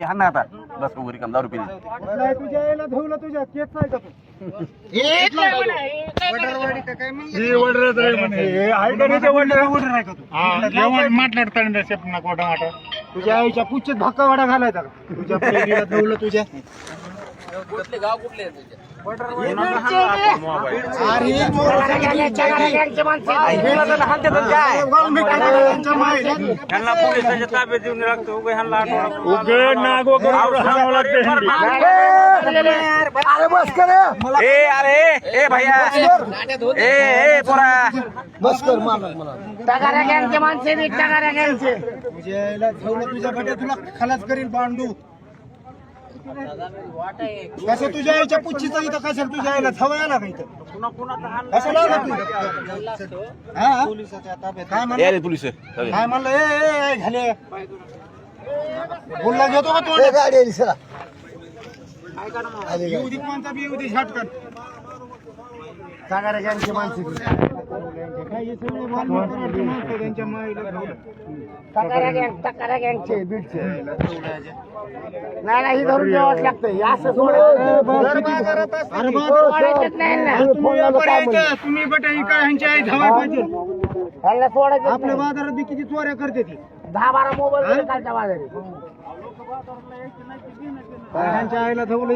हा ना आता. बस वगैरे काम दारू पिली. नाही तुझ्या यायला धुवलं तुझ्या नाही का जेवण तुझ्या आईच्या पुच्छेत धक्का वाडा घालायचा का? तुझ्या प्रेमीला धुवलं तुझ्या. अरे त्यांना पोलिसांच्या ताब्यात देऊन लागतो उगा ह्यांना हाणावं लागते हिंदी. ए अरे ए भैया ए ए पोरा टगाऱ्या गँगचे माणसे बी टगाऱ्या गँगचे तुझ्या तुला खलास करील बांडू कसं तुझ्या आईच्या पुच्छीचं इथं कशाला तुझ्या आईला थवा आला का इथं? कसं लावलं तू हा? काय म्हणलं? पोलीस काय म्हणलं? ए ए, ए झाले. बोलला घेतो का तू येऊ दे कोणता बी येऊ दे झटकन गँगची त्यांच्या बीडचे नाही नाही धरून लागतं असं सोडायचं. हो, नाही तुम्ही पाहिजे. आपल्या बाजारात बी किती चोऱ्या करते ती. दहा बारा मोबाईल कालच्या बाजारी. ह्यांच्या आईला धवलं